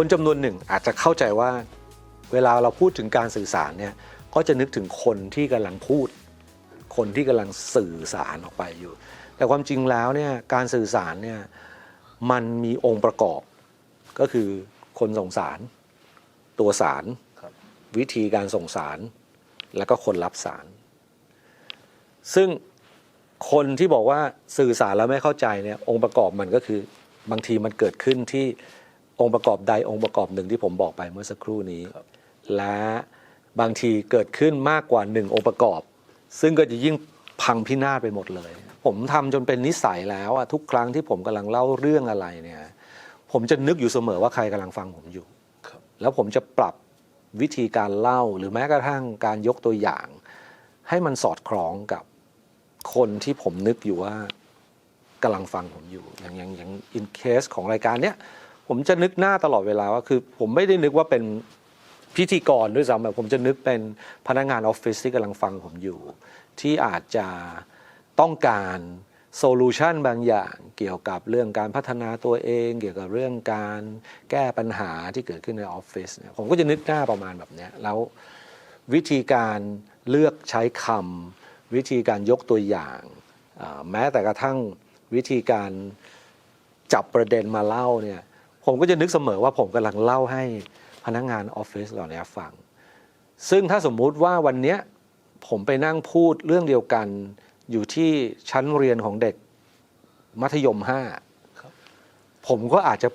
คนจำนวนหนึ่งอาจจะเข้าใจว่าเวลาเราพูดถึงการสื่อสารเนี่ยก็จะนึกถึงคนที่กำลังพูด คนที่กำลังสื่อสารออกไปอยู่ แต่ความจริงแล้วเนี่ยการสื่อสารเนี่ยมันมีองค์ประกอบ ก็คือคนส่งสาร ตัวสารครับวิธีการส่งสาร แล้วก็คนรับสาร ซึ่งคนที่บอกว่าสื่อสารแล้วไม่เข้าใจเนี่ยองค์ประกอบมันก็คือบางทีมันเกิดขึ้นที่ องค์ประกอบใดองค์ประกอบหนึ่งที่ผมบอกไปเมื่อสักครู่นี้ครับและบางทีเกิดขึ้นมากกว่าหนึ่งองค์ประกอบ ซึ่งก็จะยิ่งพังพินาศไปหมดเลย ผมทำจนเป็นนิสัยแล้วอะทุกครั้งที่ผมกำลังเล่าเรื่องอะไรเนี่ยผมจะนึกอยู่เสมอว่าใครกำลังฟังผมอยู่ครับแล้วผมจะปรับวิธีการเล่าหรือแม้กระทั่งการยกตัวอย่าง ให้มันสอดคล้องกับคนที่ผมนึกอยู่ว่ากำลังฟังผมอยู่อย่างอย่างอย่างอินเคสของรายการเนี้ย ผมจะนึกหน้าตลอดเวลาว่าคือ ผมไม่ได้นึกว่าเป็นพิธีกรด้วยซ้ำแบบผมจะนึกเป็นพนักงานออฟฟิศที่กำลังฟังผมอยู่ ที่อาจจะต้องการโซลูชันบางอย่างเกี่ยวกับเรื่องการพัฒนาตัวเอง เกี่ยวกับเรื่องการแก้ปัญหาที่เกิดขึ้นในออฟฟิศผมก็จะนึกหน้าประมาณแบบนี้แล้ววิธีการเลือกใช้คำวิธีการยกตัวอย่าง แม้แต่กระทั่งวิธีการจับประเด็นมาเล่าเนี่ย ผมก็จะนึกเสมอว่าผมกำลังเล่าให้พนักงานออฟฟิศเหล่านี้ฟัง ซึ่งถ้าสมมุติว่าวันเนี้ยผมไปนั่งพูดเรื่องเดียวกัน อยู่ที่ชั้นเรียนของเด็กมัธยมห้าครับผมก็อาจจะ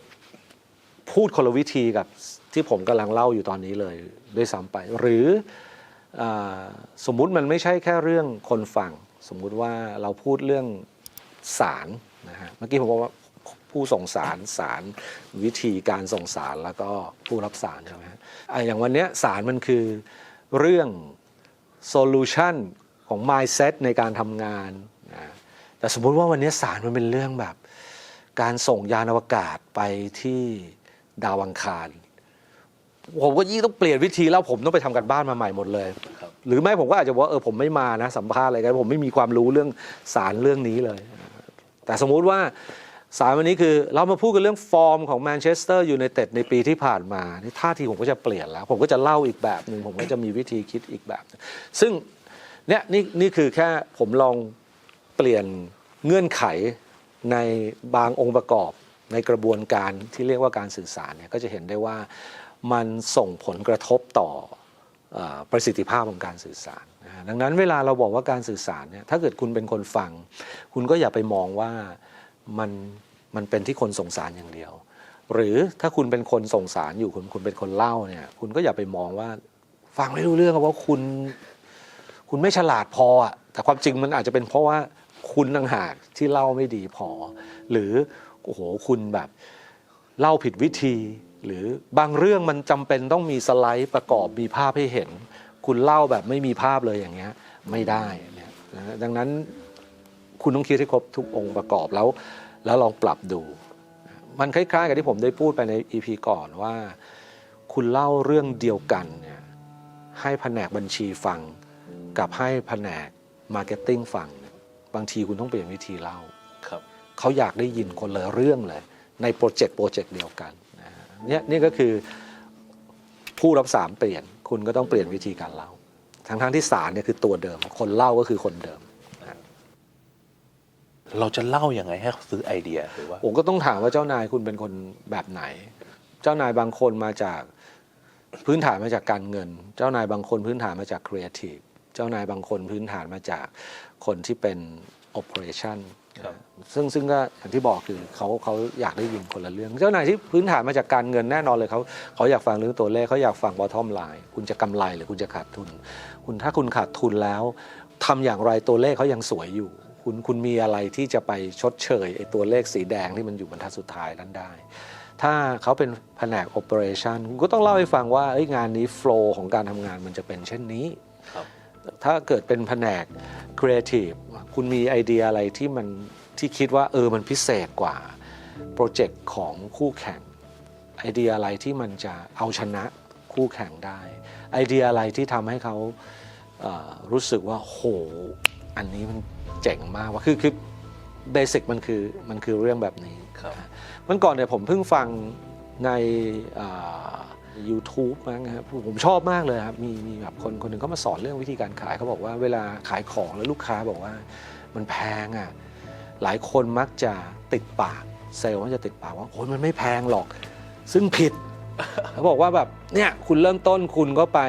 พูดคนละวิธีกับที่ผมกำลังเล่าอยู่ตอนนี้เลยด้วยซ้ำไป หรืออาสมมุติมันไม่ใช่แค่เรื่องคนฟัง สมมุติว่าเราพูดเรื่องสารนะฮะเมื่อกี้ผมบอกว่า ผู้ส่งสารสารวิธีการส่งสารแล้วก็ผู้รับสารใช่ไหมฮะอะอย่างวันเนี้ยสารมันคือเรื่อง solution ของ mindset ในการทำงานนะแต่สมมุติว่าวันนี้สารมันเป็นเรื่องแบบ การส่งยานอวกาศไปที่ดาวังคาร ผมก็ยิ่งต้องเปลี่ยนวิธีแล้วผมต้องไปทำกันบ้านมาใหม่หมดเลยรหรือไม่ผมก็อาจจะว่าเออผมไม่มานะสัมภาษณ์อะไรกันผมไม่มีความรู้เรื่องสารเรื่องนี้เลย แต่สมมุติว่า สารวันนี้คือเรามาพูดกันเรื่องฟอร์มของแมนเชสเตอร์ยูไนเต็ดในปีที่ผ่านมานี่ท่าทีผมก็จะเปลี่ยนแล้ว ผมก็จะเล่าอีกแบบหนึ่งผมก็จะมีวิธีคิดอีกแบบซึ่งเนี่ยนี่นี่คือแค่ผมลองเปลี่ยนเงื่อนไขในบางองค์ประกอบในกระบวนการที่เรียกว่าการสื่อสารเนี่ยก็จะเห็นได้ว่ามันส่งผลกระทบต่ออประสิทธิภาพของการสื่อสาร ดังนั้นเวลาเราบอกว่าการสื่อสารเนี่ยถ้าเกิดคุณเป็นคนฟัง คุณก็อย่าไปมองว่า มันมันเป็นที่คนสงสารอย่างเดียว หรือถ้าคุณเป็นคนสงสารอยู่คุณคุณเป็นคนเล่าเนี่ย คุณก็อย่าไปมองว่า ฟังไม่รู้เรื่องว่าคุณ คุณไม่ฉลาดพออะแต่ความจริงมันอาจจะเป็นเพราะว่าคุณต่างหากที่เล่าไม่ดีพอ หรือโอ้โหคุณแบบเล่าผิดวิธี หรือบางเรื่องมันจำเป็นต้องมีสไลด์ประกอบมีภาพให้เห็น คุณเล่าแบบไม่มีภาพเลยอย่างเงี้ย ไม่ได้เนี่ยนะดังนั้น คุณต้องคิดให้ครบทุกองค์ประกอบแล้ว แล้วลองปรับดู มันคล้ายๆ กับที่ผมได้พูดไปใน EP ก่อนว่า คุณเล่าเรื่องเดียวกันเนี่ยให้แผนกบัญชีฟัง กับให้แผนกมาร์เก็ตติ้งฟังเนี่ยบางทีคุณต้องเปลี่ยนวิธีเล่าครับเขาอยากได้ยินคนละเรื่องเลย ในโปรเจกต์โปรเจกต์เดียวกันนะฮะเนี่ยนี่ก็คือผู้รับสารเปลี่ยน คุณก็ต้องเปลี่ยนวิธีการเล่าทั้งทั้งๆที่สารเนี่ยคือตัวเดิม คนเล่าก็คือคนเดิม เราจะเล่ายังไงให้เขาซื้อไอเดียหรือว่า ผมก็ต้องถามว่าเจ้านายคุณเป็นคนแบบไหน เจ้านายบางคนมาจากพื้นฐานมาจากการเงิน เจ้านายบางคนพื้นฐานมาจากครีเอทีฟ เจ้านายบางคนพื้นฐานมาจากคนที่เป็นโอเปอเรชั่นครับซึ่งซึ่งก็อย่างที่บอกคือเขาเขาอยากได้ยินคนละเรื่อง เจ้านายที่พื้นฐานมาจากการเงินแน่นอนเลยเขาเขาอยากฟังเรื่องตัวเลขเขาอยากฟังบอทอมไลน์คุณจะกำไรหรือคุณจะขาดทุน คุณถ้าคุณขาดทุนแล้วทำอย่างไรตัวเลขเขายังสวยอยู่ คุณคุณมีอะไรที่จะไปชดเชยไอ้ตัวเลขสีแดงที่มันอยู่บรรทัดสุดท้ายนั้นได้ ถ้าเขาเป็นแผนก operation คุณก็ต้องเล่าให้ฟังว่าเอ้ยงานนี้ flow ของการทำงานมันจะเป็นเช่นนี้ครับถ้าเกิดเป็นแผนก Creative คุณมีไอเดียอะไรที่มันที่คิดว่าเออมันพิเศษกว่าโปรเจกต์ของคู่แข่งไอเดียอะไรที่มันจะเอาชนะคู่แข่งได้ ไอเดียอะไรที่ทำให้เขาเอ่อรู้สึกว่าโห อันนี้มันเจ๋งมากว่าคือคือเบสิกมันคือมันคือเรื่องแบบนี้ครับมันก่อนเนี่ยผมเพิ่งฟังในอ่า YouTube มั้งครับผมชอบมากเลยครับมีมีแบบคนคนหนึ่งเขามาสอนเรื่องวิธีการขายเขาบอกว่าเวลาขายของแล้วลูกค้าบอกว่ามันแพงอะหลายคนมักจะติดปากเซลล์มักจะติดปากว่าโอ้ยมันไม่แพงหรอก ซึ่งผิดเขาบอกว่าแบบเนี่ยคุณเริ่มต้นคุณก็ไป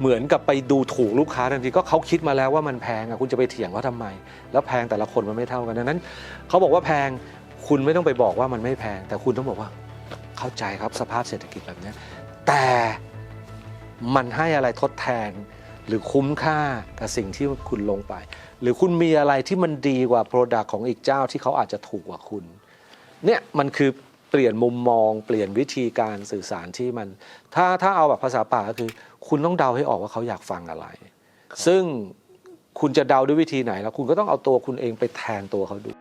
เหมือนกับไปดูถูกลูกค้าทันทีก็เขาคิดมาแล้วว่ามันแพงอะคุณจะไปเถียงเขาทำไม แล้วแพงแต่ละคนมันไม่เท่ากันดังนั้นเขาบอกว่าแพงคุณไม่ต้องไปบอกว่ามันไม่แพง แต่คุณต้องบอกว่าเข้าใจครับสภาพเศรษฐกิจแบบเนี้ยแต่มันให้อะไรทดแทน หรือคุ้มค่ากับสิ่งที่คุณลงไป หรือคุณมีอะไรที่มันดีกว่าโปรดักต์ของอีกเจ้าที่เขาอาจจะถูกกว่าคุณ เนี่ยมันคือ เปลี่ยนมุมมอง เปลี่ยนวิธีการสื่อสารที่มัน ถ้าถ้าเอาแบบภาษาป่าก็คือ คุณต้องเดาให้ออกว่าเขาอยากฟังอะไร ซึ่งคุณจะเดาด้วยวิธีไหนแล้วคุณก็ต้องเอาตัวคุณเองไปแทนตัวเขาดู